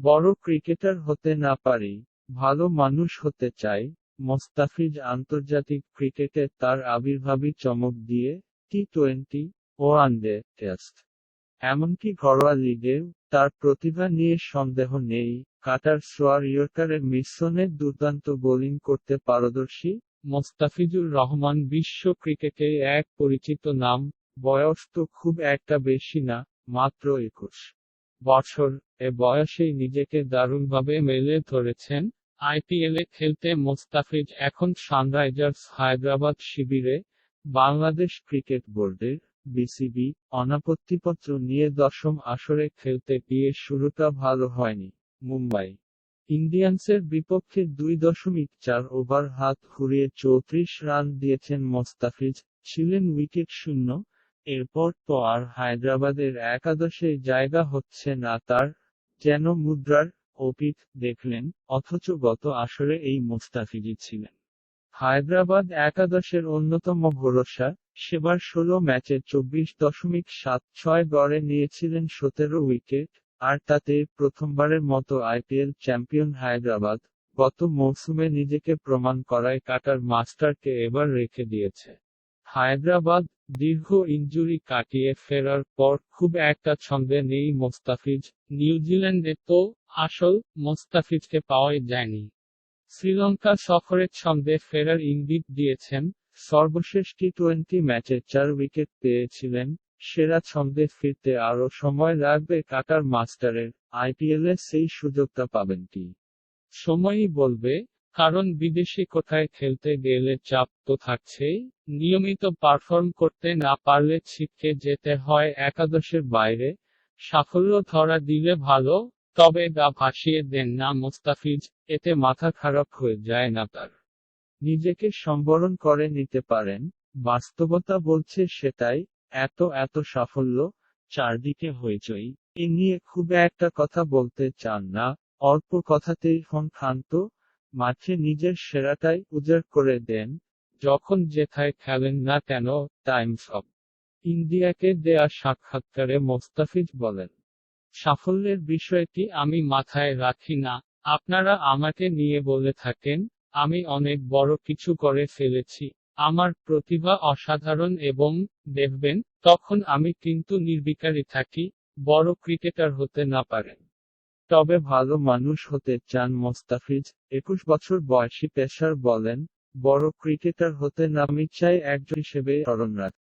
বড় ক্রিকেটার হতে না পারি ভালো মানুষ হতে চাই মোস্তাফিজ আন্তর্জাতিক ক্রিকেটে তার আবির্ভাবই চমক দিয়ে টি টোয়েন্টি ওয়ানডে টেস্ট। এমনকি ঘরোয়া লিগেও তার প্রতিভা নিয়ে সন্দেহ নেই। কাটার সোয়ার ইয়র্কারের মিশ্রণে দুর্দান্ত বোলিং করতে পারদর্শী মোস্তাফিজুর রহমান বিশ্ব ক্রিকেটে এক পরিচিত নাম। বয়স তো খুব একটা বেশি না, মাত্র একুশ। বছর এ বয়সেই নিজেকে দারুণভাবে মেলে ধরেছেন। আইপিএলে খেলতে মোস্তাফিজ এখন সানরাইজার্স হায়দ্রাবাদ শিবিরে। বাংলাদেশ ক্রিকেট বোর্ডের বিসিবি অনাপত্তিপত্র নিয়ে দশম আসরে খেলতে গিয়ে শুরুটা ভালো হয়নি মুম্বাই। ইন্ডিয়ান্সের বিপক্ষে দুই দশমিক চার ওভার হাত ঘুরিয়ে চৌত্রিশ রান দিয়েছেন মোস্তাফিজ। ছিলেন উইকেট শূন্য এরপর তো আর হায়দ্রাবাদের একাদশে জায়গা হচ্ছে না তার, যেন মুদ্রার অপিক দেখলেন, অথচ গত আসরে এই মোস্তাফিজই ছিলেন। হায়দ্রাবাদ একাদশের অন্যতম ভরসা, সেবার ষোলো ম্যাচে চব্বিশ দশমিক সাত ছয় গড়ে নিয়েছিলেন সতেরো উইকেট, আর তাতে প্রথমবারের মতো আইপিএল চ্যাম্পিয়ন হায়দ্রাবাদ, গত মৌসুমে নিজেকে প্রমাণ করায় কাটার মাস্টারকে এবার রেখে দিয়েছে। হায়দ্রাবাদ দীর্ঘ ইনজুরি কাটিয়ে ফেরার পর খুব একটা ছন্দে নেই মোস্তাফিজ। নিউজিল্যান্ডে তো আসল মোস্তাফিজকে পাওয়াই যায়নি। শ্রীলঙ্কা সফরে ছন্দে ফেরার ইঙ্গিত দিয়েছেন, সর্বশেষ টি টোয়েন্টি ম্যাচে চার উইকেট পেয়েছিলেন, সেরা ছন্দে ফিরতে আরও সময় লাগবে কাটার মাস্টারের। আইপিএলে সেই সুযোগটা পাবেন কি? সময়ই বলবে কারণ বিদেশি কোথায় খেলতে গেলে চাপ তো থাকছেই। নিয়মিত পারফর্ম করতে না পারলে ছিটকে যেতে হয় একাদশের বাইরে। সাফল্য ধরা দিলে ভালো, তবে গা ভাসিয়ে দেন না মোস্তাফিজ, এতে মাথা খারাপ হয়ে যায় না তার। নিজেকে সম্বরণ করে নিতে পারেন, বাস্তবতা বলছে সেটাই, এত এত সাফল্য, চারদিকে হইচই। এ নিয়ে খুব একটা কথা বলতে চান না, অল্প কথাতেই হন ক্ষান্ত মাঠে নিজের সেরাটাই উজাড় করে দেন, যখন যেথায় খেলেন না কেন, টাইমস অফ ইন্ডিয়াকে দেয়া সাক্ষাৎকারে মোস্তাফিজ বলেন, সাফল্যের বিষয়টি আমি মাথায় রাখি না, আপনারা আমাকে নিয়ে বলে থাকেন, আমি অনেক বড় কিছু করে ফেলেছি, আমার প্রতিভা অসাধারণ এবং দেখবেন, তখন আমি কিন্তু নির্বিকারী থাকি, বড় ক্রিকেটার হতে না পারেন। তবে ভালো মানুষ হতে চান মোস্তাফিজ। একুশ বছর বয়সী পেশার বলেন, বড় ক্রিকেটার হতে না আমি চাই একজন হিসেবে রাখতে